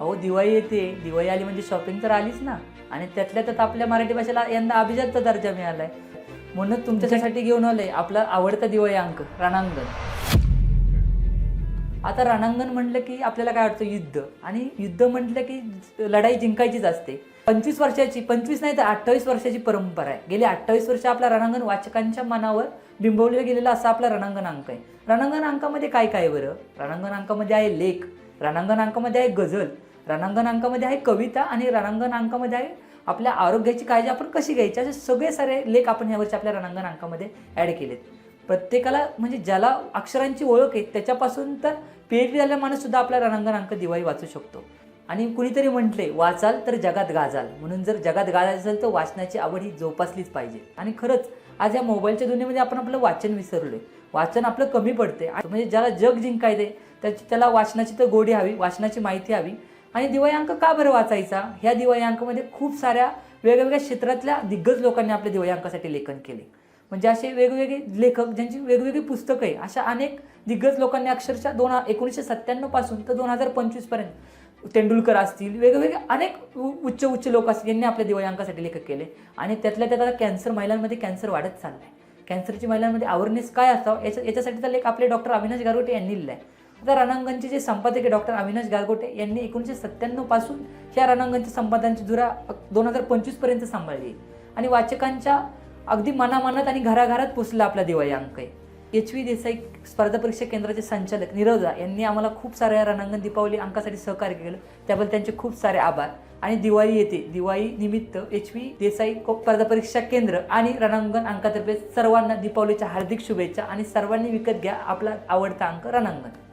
अहो दिवाळी येते. दिवाळी आली म्हणजे शॉपिंग तर आलीच ना. आणि त्यातल्या त्यात आपल्या मराठी भाषेला यंदा अभिजातचा दर्जा मिळालाय. म्हणून तुमच्यासाठी घेऊन आलंय आपला आवडता दिवाळी अंक रणांगण. आता रणांगण म्हटलं की आपल्याला काय वाटतं? युद्ध. आणि युद्ध म्हटलं की लढाई जिंकायचीच असते. पंचवीस वर्षाची पंचवीस नाही तर अठ्ठावीस वर्षाची परंपरा आहे. गेली अठ्ठावीस वर्ष आपला रणांगण वाचकांच्या मनावर बिंबवलं गेलेलं असा आपला रणांगण अंक आहे. रणांगण अंकामध्ये काय काय बरं? रणांगण अंकामध्ये आहे लेख. रणांगण अंकामध्ये आहे गझल. रणांगण अंकामध्ये आहे कविता आणि रणांगण अंकामध्ये आहे आपल्या आरोग्याची काळजी आपण कशी घ्यायची? असे सगळे सारे लेख आपण यावर्षी आपल्या रणांगण अंकामध्ये ॲड केलेत. प्रत्येकाला म्हणजे ज्याला अक्षरांची ओळख आहे त्याच्यापासून तर पीएच डी झालेला माणूस आपला रणांगण अंक दिवाळी वाचू शकतो. आणि कुणीतरी म्हटले वाचाल तर जगात गाजाल. म्हणून जर जगात गाजायचं असेल तर वाचनाची आवड ही जोपासलीच पाहिजे. आणि खरंच आज या मोबाईलच्या दुनियेमध्ये आपण आपलं वाचन विसरलो आहे वाचन आपलं कमी पडते म्हणजे ज्याला जग जिंकायचे त्याची त्याला वाचनाची तर गोडी हवी वाचनाची माहिती हवी. आणि दिवाळी अंक का बरं वाचायचा? ह्या दिवाळी खूप साऱ्या वेगवेगळ्या क्षेत्रातल्या दिग्गज लोकांनी आपल्या दिवाळी अंकासाठी लेखन केले. म्हणजे असे वेगवेगळे लेखक ज्यांची वेगवेगळी पुस्तकं आहे अशा अनेक दिग्गज लोकांनी अक्षरशः दोन एकोणीसशे सत्त्याण्णवपासून तर दोन हजार पंचवीसपर्यंत तेंडुलकर असतील वेगवेगळे अनेक उ- उच्च उच्च लोक असतील यांनी आपल्या दिवाळी अंकासाठी लेखक केले. आणि त्यातल्या त्यात आता कॅन्सर महिलांमध्ये कॅन्सर वाढत चाललाय. कॅन्सरची महिलांमध्ये अवेअरनेस काय असावं? याच्या याच्यासाठीचा लेख आपले डॉक्टर अविनाश गारवटे यांनी लिहिला आहे आता रणांगणचे जे संपादक आहे डॉक्टर अविनाश गारगोटे यांनी एकोणीसशे सत्त्याण्णवपासून ह्या रणांगणच्या संपादनाची धुरा दोन हजार पंचवीसपर्यंत सांभाळली. आणि वाचकांच्या अगदी मनामनात आणि घराघरात पोचला आपला दिवाळी अंक आहे. एच व्ही देसाई स्पर्धा परीक्षा केंद्राचे संचालक निरवदा यांनी आम्हाला खूप साऱ्या रणांगण दीपावली अंकासाठी सहकार्य केलं. त्याबद्दल त्यांचे खूप सारे आभार. आणि दिवाळी येते. दिवाळी निमित्त एच व्ही देसाई को- स्पर्धा परीक्षा केंद्र आणि रणांगण अंकातर्फे सर्वांना दीपावलीच्या हार्दिक शुभेच्छा आणि सर्वांनी विकत घ्या आपला आवडता अंक रणांगण.